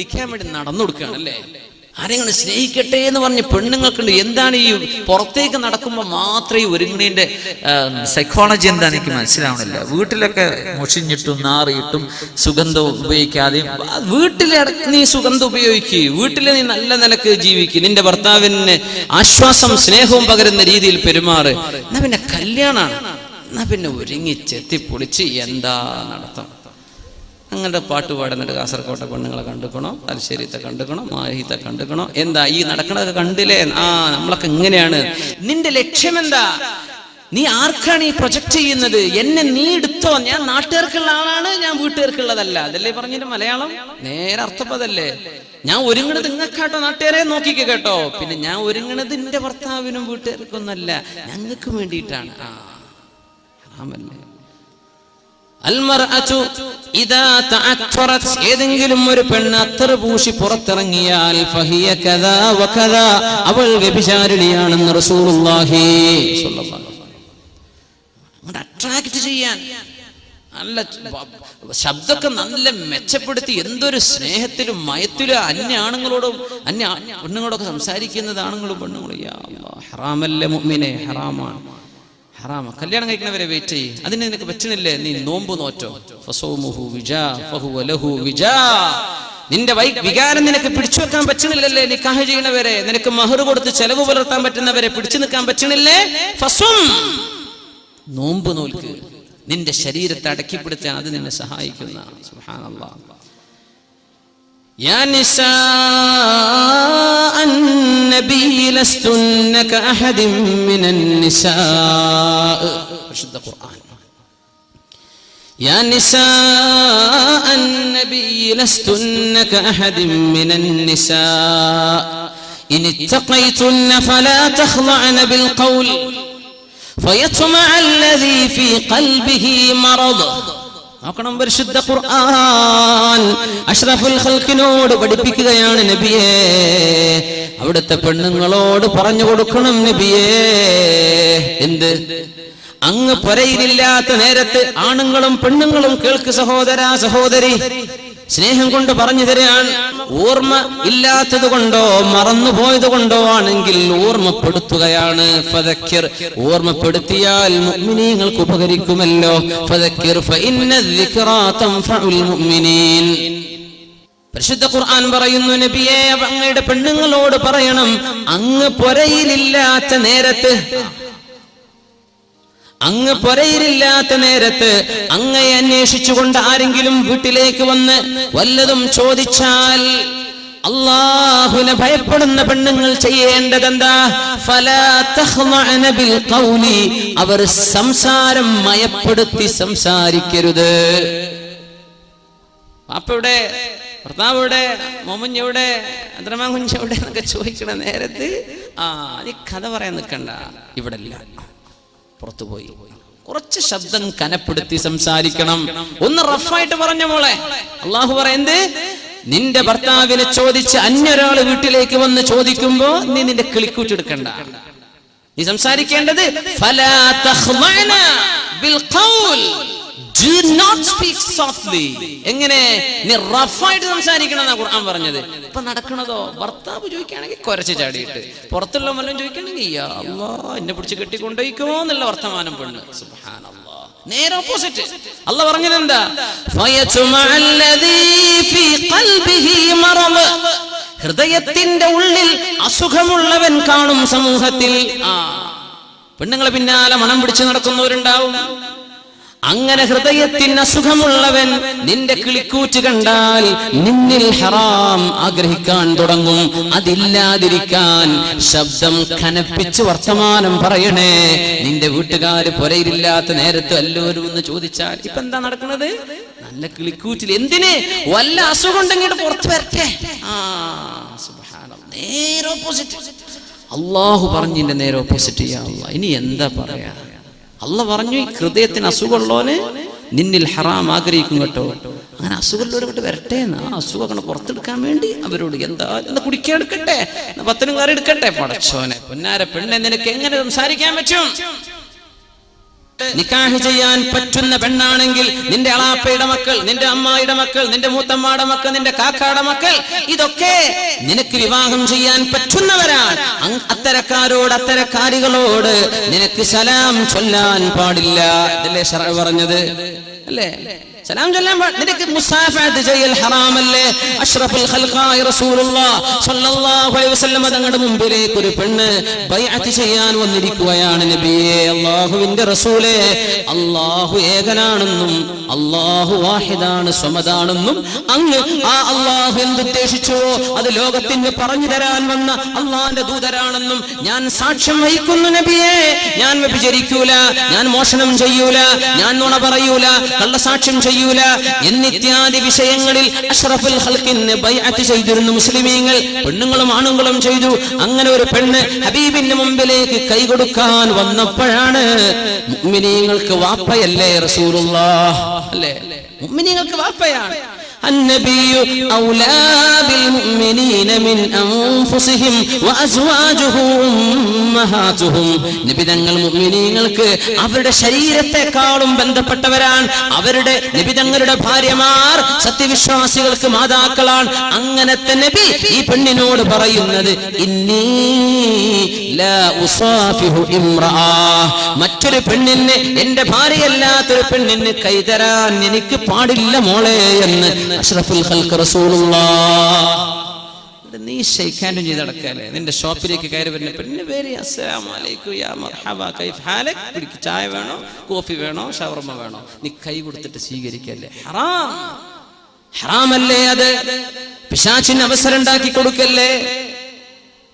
പിടിക്കാൻ വേണ്ടി നടന്നു കൊടുക്കുകയാണ് അല്ലേ സ്നേഹിക്കട്ടെ എന്ന് പറഞ്ഞ് പെണ്ണുങ്ങൾക്കുണ്ട്. എന്താണ് ഈ പുറത്തേക്ക് നടക്കുമ്പോൾ മാത്രമേ ഒരുങ്ങിന്റെ സൈക്കോളജി എന്താണ് എനിക്ക് മനസ്സിലാവണില്ല. വീട്ടിലൊക്കെ മുഷിഞ്ഞിട്ടും നാറിയിട്ടും സുഗന്ധം ഉപയോഗിക്കാതെയും വീട്ടിലെ നീ സുഗന്ധം ഉപയോഗിക്കുക വീട്ടിൽ നീ നല്ല നിലയ്ക്ക് ജീവിക്കുക നിന്റെ ഭർത്താവിന് ആശ്വാസം സ്നേഹവും പകരുന്ന രീതിയിൽ പെരുമാറ്. എന്നാ പിന്നെ കല്യാണമാണ് എന്നാ പിന്നെ ഒരുങ്ങി ചെത്തിപ്പൊളിച്ച് എന്താ നടത്തം? അങ്ങനത്തെ പാട്ട് പാടുന്നുണ്ട് കാസർകോട്ടെ പെണ്ണുങ്ങളെ കണ്ടുക്കണോ തലശ്ശേരിത്തെ കണ്ടുക്കണോ മാഹിത്തെ കണ്ടുക്കണോ? എന്താ ഈ നടക്കണതൊക്കെ കണ്ടില്ലേ? ആ നമ്മളൊക്കെ ഇങ്ങനെയാണ്. നിന്റെ ലക്ഷ്യം എന്താ നീ ആർക്കാണ് ഈ പ്രൊജക്ട് ചെയ്യുന്നത്? എന്നെ നീ എടുത്തോ? ഞാൻ നാട്ടുകാർക്കുള്ള ആളാണ് ഞാൻ വീട്ടുകാർക്കുള്ളതല്ല. അതല്ലേ പറഞ്ഞിട്ട് മലയാളം? നേരെ അർത്ഥപ്പതല്ലേ ഞാൻ ഒരുങ്ങണത് നിങ്ങൾക്കാട്ടോ നാട്ടുകാരെ നോക്കിക്ക കേട്ടോ. പിന്നെ ഞാൻ ഒരുങ്ങണത് എന്റെ ഭർത്താവിനും വീട്ടുകാർക്കൊന്നല്ല ഞങ്ങൾക്ക് വേണ്ടിയിട്ടാണ്. ആ തഅത്തറത് ഏതെങ്കിലും ഒരു പെണ്ണ് അത്ര പൂശി പുറത്തിറങ്ങിയാൽ അവൾ വ്യഭിചാരിണിയാണെന്ന് അട്രാക്ട് ചെയ്യാൻ നല്ല ശബ്ദമൊക്കെ നല്ല മെച്ചപ്പെടുത്തി എന്തൊരു സ്നേഹത്തിലും മയത്തിലും അന്യ ആണുങ്ങളോടും അന്യ പെണ്ണുങ്ങളോടൊക്കെ സംസാരിക്കുന്നത് ആണുങ്ങളും പെണ്ണുങ്ങളും ഹറാമല്ലേ മുമ്മിനെ ഹറാമാണ്. ഹറാമ. കല്യാണം കഴിക്കുന്നവരെ വെയിറ്റ് ചെയ്യ്. അതിന് നിനക്ക് പറ്റണില്ലേ? നീ നോമ്പ് നോറ്റോ? ഫസോമുഹു വിജാ ഫഹു ലഹു വിജാ. നിന്റെ വികാരം നിനക്ക് പിടിച്ചു വെക്കാൻ പറ്റണില്ലല്ലേ? നിക്കാഹ് ചെയ്യണവരെ നിനക്ക് മഹർ കൊടുത്ത് ചെലവ് പുലർത്താൻ പറ്റുന്നവരെ പിടിച്ചു നിൽക്കാൻ പറ്റണില്ലേ? ഫസും. നോമ്പ് നോൽക്ക്. നിന്റെ ശരീരത്തെ അടക്കിപ്പിടുത്താൻ അത് നിന്നെ സഹായിക്കുന്ന സുബ്ഹാനല്ലാഹ് يا نساء النبي لستن كأحد من النساء. أشد القرآن يا نساء النبي لستن كأحد من النساء. إن اتقيتن فلا تخضعن بالقول فيطمع الذي في قلبه مرض. നോക്കണം പരിശുദ്ധ ഖുർആൻ. അഷ്റഫുൽ ഖൽക്കിനോട് പഠിപ്പിക്കുകയാണ് നബിയെ. അവിടുത്തെ പെണ്ണുങ്ങളോട് പറഞ്ഞു കൊടുക്കണം നബിയെ. എന്ത്? അങ്ങ് പൊരയിലില്ലാത്ത നേരത്ത് ആണുങ്ങളും പെണ്ണുങ്ങളും കേൾക്ക് സഹോദരാ സഹോദരി. സ്നേഹം കൊണ്ട് പറഞ്ഞു തരാണ് ഓർമ്മ ഇല്ലാത്തത് കൊണ്ടോ മറന്നുപോയത് കൊണ്ടോ ആണെങ്കിൽ ഓർമ്മപ്പെടുത്തുകയാണ്. ഓർമ്മപ്പെടുത്തിയാൽ മുഗ്മിനീങ്ങൾക്ക് ഉപകരിക്കുമല്ലോ. പരിശുദ്ധ ഖുർആൻ പറയുന്നു നബിയെ അങ്ങയുടെ പെണ്ണുങ്ങളോട് പറയണം അങ്ങ് പൊരയിലില്ലാത്ത നേരത്ത് അങ്ങ് പൊരയിലില്ലാത്ത നേരത്ത് അങ്ങയെ അന്വേഷിച്ചുകൊണ്ട് ആരെങ്കിലും വീട്ടിലേക്ക് വന്ന് വല്ലതും ചോദിച്ചാൽ അള്ളാഹുനെ ഭയപ്പെടുന്ന പെണ്ണുങ്ങൾ ചെയ്യേണ്ടതെന്താ? അവർ സംസാരം മയപ്പെടുത്തി സംസാരിക്കരുത്. പാപ്പയുടെ ഭർത്താവിടെ മോമുഞ്ഞവിടെ കുഞ്ഞെവിടെ എന്നൊക്കെ ചോദിക്കണ നേരത്ത് ആ നീ കഥ പറയാൻ നിൽക്കണ്ട. ഇവിടെ ഇല്ല പുറത്തു പോയി. കുറച്ച് ശബ്ദം കനപ്പെടുത്തി സംസാരിക്കണം. ഒന്ന് റഫായിട്ട് പറഞ്ഞ മോളെ. അള്ളാഹു പറയുന്നത് നിന്റെ ഭർത്താവിനെ ചോദിച്ച് അന്യൊരാൾ വീട്ടിലേക്ക് വന്ന് ചോദിക്കുമ്പോ നീ നിന്റെ കിളിക്കൂറ്റെടുക്കണ്ട നീ സംസാരിക്കേണ്ടത് എങ്ങനെ? സംസാരിക്കണം ഖുർആൻ പറഞ്ഞത്. ഇപ്പൊ നടക്കണതോ? ഭർത്താവ് ചോദിക്കുകയാണെങ്കിൽ കുരച്ച് ചാടിയിട്ട്. പുറത്തുള്ള മല്ലം അല്ലാ എന്നെ പിടിച്ച് കെട്ടിക്കൊണ്ടോയിക്കോ എന്നുള്ള വർത്തമാനം പെണ്ണ്. നേരെ ഓപ്പോസിറ്റ്. അല്ല പറഞ്ഞത് എന്താ ഹൃദയത്തിന്റെ ഉള്ളിൽ അസുഖമുള്ളവൻ കാണും സമൂഹത്തിൽ. ആ. പെണ്ണുങ്ങളെ പിന്നാലെ മണം പിടിച്ചു നടക്കുന്നവരുണ്ടാവും. അങ്ങനെ ഹൃദയത്തിന് അസുഖമുള്ളവൻ നിന്റെ കിളിക്കൂച്ച് കണ്ടാൽ നിന്നിൽ ഹറാം ആഗ്രഹിക്കാൻ തുടങ്ങും. അതില്ലാതിരിക്കാൻ ശബ്ദം കനപ്പിച്ച് വർത്തമാനം പറയണേ. നിന്റെ വീട്ടുകാര് പുരയിലില്ലാത്ത നേരത്ത് എല്ലാവരും ഒന്ന് ചോദിച്ചാൽ ഇപ്പൊ എന്താ നടക്കുന്നത് നല്ല കിളിക്കൂച്ചിൽ എന്തിന്? വല്ല അസുഖം ഉണ്ടെങ്കിൽ പുറത്തു വരട്ടെ. ആ. നേരെ ഓപ്പോസിറ്റ് അള്ളാഹു പറഞ്ഞിന്റെ നേരെ ഓപ്പോസിറ്റ് ചെയ്യാ. ഇനി എന്താ പറയാ? അല്ല പറഞ്ഞു ഈ ഹൃദയത്തിന് അസുഖമുള്ളവന് നിന്നിൽ ഹറാം ആഗ്രഹിക്കും കേട്ടോ. അങ്ങനെ അസുഖമുള്ളവർ കൊണ്ട് വരട്ടെ ആ അസുഖം അങ്ങനെ പുറത്തെടുക്കാൻ വേണ്ടി അവരോട് എന്താ എന്താ കുടിക്കാൻ എടുക്കട്ടെ? പത്തനും കയറി എടുക്കട്ടെ? പടച്ചോനെ പൊന്നാര പെണ്ണെ നിനക്ക് എങ്ങനെ സംസാരിക്കാൻ പറ്റും? നിക്കാഹ് ചെയ്യാൻ പറ്റുന്ന പെണ്ണാണെങ്കിൽ നിന്റെ അളാപ്പയുടെ മക്കൾ നിന്റെ അമ്മായിയുടെ മക്കൾ നിന്റെ മൂത്തമ്മയുടെ മക്കൾ നിന്റെ കാക്കയുടെ മക്കൾ ഇതൊക്കെ നിനക്ക് വിവാഹം ചെയ്യാൻ പറ്റുന്നവരാണ്. അത്തരക്കാരോട് അത്തരക്കാരികളോട് നിനക്ക് സലാം ചൊല്ലാൻ പാടില്ല. അല്ലേ പറഞ്ഞത്? അല്ലേ? സലാം ചൊല്ലാൻ നിനക്ക് മുസാഫത്ത് ചെയ്യൽ ഹറാമല്ലേ? അഷ്റഫുൽ ഖൽഖായി റസൂലുള്ളാ സ്വല്ലല്ലാഹു അലൈഹി വസല്ലം തങ്ങളുടെ മുമ്പിലേക്ക് ഒരു പെണ്ണ് ബൈഅത്ത് ചെയ്യാൻ വന്നിരിക്കുകയാണ് നബിയേ. അല്ലാഹുവിന്റെ റസൂലേ അല്ലാഹു ഏകനാണെന്നും അല്ലാഹു വാഹിദാണ് സ്വമദാണെന്നും അങ്ങ് ആ അല്ലാഹു എന്തുദ്ദേശിച്ചുവോ അത് ലോകത്തിന് പറഞ്ഞു തരാൻ വന്ന അള്ളാന്റെ ദൂതരാണെന്നും ഞാൻ സാക്ഷ്യം വഹിക്കുന്നു നബിയേ. ഞാൻ വ്യഭിചരിക്കൂല ഞാൻ മോഷണം ചെയ്യൂല ഞാൻ നുണ പറയൂല കള്ളസാക്ഷ്യം ചെയ്യൂല. എന്നിത്യാദി വിഷയങ്ങളിൽ അഷ്റഫുൽ ഖൽഖിന് ബൈഅത്ത് ചെയ്തിരുന്നു മുസ്ലിമീങ്ങൾ. പെണ്ണുങ്ങളും ആണുങ്ങളും ചെയ്തു. അങ്ങനെ ഒരു പെണ്ണ് ഹബീബിന്റെ മുമ്പിലേക്ക് കൈ കൊടുക്കാൻ വന്നപ്പോഴാണ് മുഅ്മിനീങ്ങൾക്ക് വാപ്പയല്ലേ റസൂലുള്ളാഹ്? അല്ലേ? മുഅ്മിനീങ്ങൾക്ക് വാപ്പയാണ്. النبي أولى بالمؤمنين من أنفسهم وأزواجه أمهاتهم നബി തങ്ങൾ മുഅ്മിനീങ്ങൾക്ക് അവരുടെ ശരീരത്തെക്കാളും ബന്ധപ്പെട്ടവരാണ് അവരുടെ നബി തങ്ങളുടെ ഭാര്യമാർ സത്യവിശ്വാസികൾക്ക് മാതാക്കളാണ് അങ്ങനത്തെ നബി ഈ പെണ്ണിനോട് പറയുന്നത് ഇന്നീ ലാ ഉസാഫിഹു ഇംറഅ മറ്റൊരു പെണ്ണിന് എന്റെ ഭാര്യയല്ലാത്തൊരു പെണ്ണിന് കൈതരാൻ എനിക്ക് പാടില്ല മോളെ എന്ന് അഷ്റഫുൽ ഖൽഖ് റസൂലുള്ള നീ ഷെയ്ഖാൻഡും ചെയ്ത് നടക്കാല്ലേ? നിന്റെ ഷോപ്പിലേക്ക് കയറി വരുന്ന പെണ്ണിന് പേര് പിടിക്ക് ചായ വേണോ? കോഫി വേണോ? ഷവർമ വേണോ? നീ കൈ കൊടുത്തിട്ട് സ്വീകരിക്കല്ലേ? ഹറാം. ഹറാമല്ലേ അത്? പിശാച്ചിന് അവസരം ഉണ്ടാക്കി കൊടുക്കല്ലേ?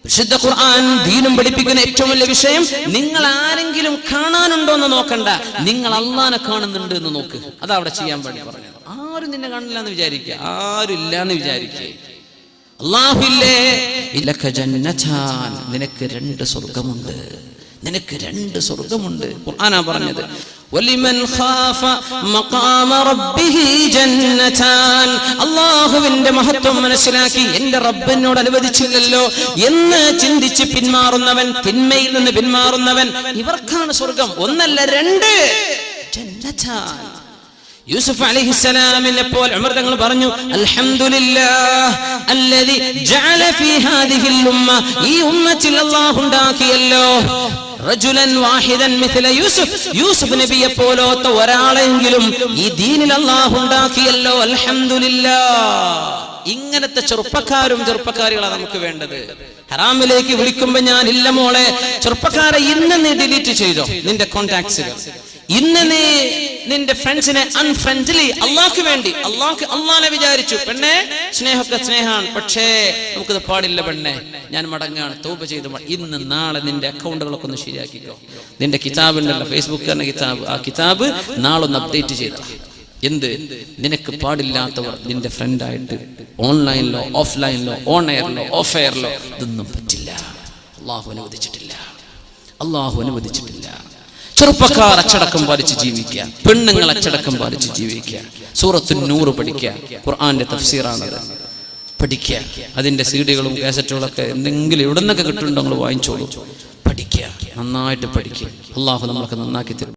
വിശുദ്ധ ഖുർആൻ ദീനും പഠിപ്പിക്കുന്ന ഏറ്റവും വലിയ വിഷയം നിങ്ങൾ ആരെങ്കിലും കാണാനുണ്ടോ എന്ന് നോക്കണ്ട. നിങ്ങൾ അള്ളാനെ കാണുന്നുണ്ട് എന്ന് നോക്ക്. അതവിടെ ചെയ്യാൻ വേണ്ടി പറഞ്ഞത്. ആരും നിന്നെ കാണില്ല എന്ന് വിചാരിക്കുക. ആരും ഇല്ല എന്ന് വിചാരിക്കുക. അള്ളാഹുല്ലേ ഇലക്ക ജന്നതാൻ നിനക്ക് രണ്ട് സ്വർഗമുണ്ട് നിനക്ക് രണ്ട് സ്വർഗമുണ്ട് ഖുർആനാ പറഞ്ഞത്. വലിമൻ ഖാഫ മഖാമ റബ്ബിഹി ജന്നതാൻ അല്ലാഹുവിന്റെ മഹത്വം മനസ്സിലാക്കി എന്റെ റബ്ബിനോട് അനുവദിച്ചില്ലല്ലോ എന്ന് ചിന്തിച്ച് പിന്മാറുന്നവൻ തിന്മയിൽ നിന്ന് പിന്മാറുന്നവൻ ഇവർക്കാണ് സ്വർഗം ഒന്നല്ല രണ്ട്. ജന്നതാൻ യൂസുഫ് അലൈഹിസ്സലാമിനെ പോലെ ഉമർ തങ്ങൾ പറഞ്ഞു ഈ ഉമ്മത്തിൽ അല്ലാഹു ഉണ്ടാക്കിയല്ലോ. റജുലൻ വാഹിദൻ മിഥില യൂസുഫ്. യൂസുഫ് നബിയെ ഒരാളെങ്കിലും ഈ ദീനിൽ അല്ലാഹു ഉണ്ടാക്കിയല്ലോ. അൽഹംദുലില്ലാഹ്. ഇങ്ങനത്തെ ചെറുപ്പക്കാരും ചെറുപ്പക്കാരികളാണ് നമുക്ക് വേണ്ടത്. ഹറാമിലേക്ക് വിളിക്കുമ്പോ ഞാൻ ഇല്ല മോളെ. ചെറുപ്പക്കാരെ ഇന്ന് നീ ഡിലീറ്റ് ചെയ്തോ? നിന്റെ കോണ്ടാക്ട്സുകൾ ഇന്ന് നീ നിന്റെ ഫ്രണ്ട്സിനെ അൺഫ്രണ്ട്ലി അള്ളാഹ്ക്ക് വേണ്ടി അള്ളാഹ്ക്ക് അള്ളാനെ വിചാരിച്ചു. പെണ്ണെ സ്നേഹമൊക്കെ സ്നേഹമാണ് പക്ഷേ നമുക്കിത് പാടില്ല പെണ്ണെ. ഞാൻ മടങ്ങാണ് തൗബ ചെയ്ത് ഇന്ന് നാളെ നിന്റെ അക്കൗണ്ടുകളൊക്കെ ഒന്ന് ശരിയാക്കിക്കോ. നിന്റെ കിതാബ് ഉണ്ടല്ലോ ഫേസ്ബുക്ക് തന്നെ കിതാബ്. ആ കിതാബ് നാളെ ഒന്ന് അപ്ഡേറ്റ് ചെയ്ത. എന്ത്? നിനക്ക് പാടില്ലാത്തവർ നിന്റെ ഫ്രണ്ടായിട്ട് ഓൺലൈനിലോ ഓഫ്ലൈനിലോ ഓൺ എയറിലോ ഓഫ് എയറിലോ ഇതൊന്നും പറ്റില്ല. അള്ളാഹു അനുവദിച്ചിട്ടില്ല. അള്ളാഹു അനുവദിച്ചിട്ടില്ല. ചെറുപ്പക്കാർ അച്ചടക്കം പാലിച്ച് ജീവിക്കുക. പെണ്ണുങ്ങൾ അച്ചടക്കം പാലിച്ച് ജീവിക്കുക. സൂറത്തു നൂറ് പഠിക്കുക. ഖുർആന്റെ തഫ്സീറാണത്. പഠിക്കുക. അതിന്റെ സീഡികളും കാസറ്റുകളും ഒക്കെ എന്തെങ്കിലും എവിടെ നിന്നൊക്കെ കിട്ടുന്നുണ്ടോ നിങ്ങൾ വാങ്ങിച്ചോളൂ. പഠിക്കുക. നന്നായിട്ട് പഠിക്കുക. അള്ളാഹു നമ്മളൊക്കെ നന്നാക്കി തരും.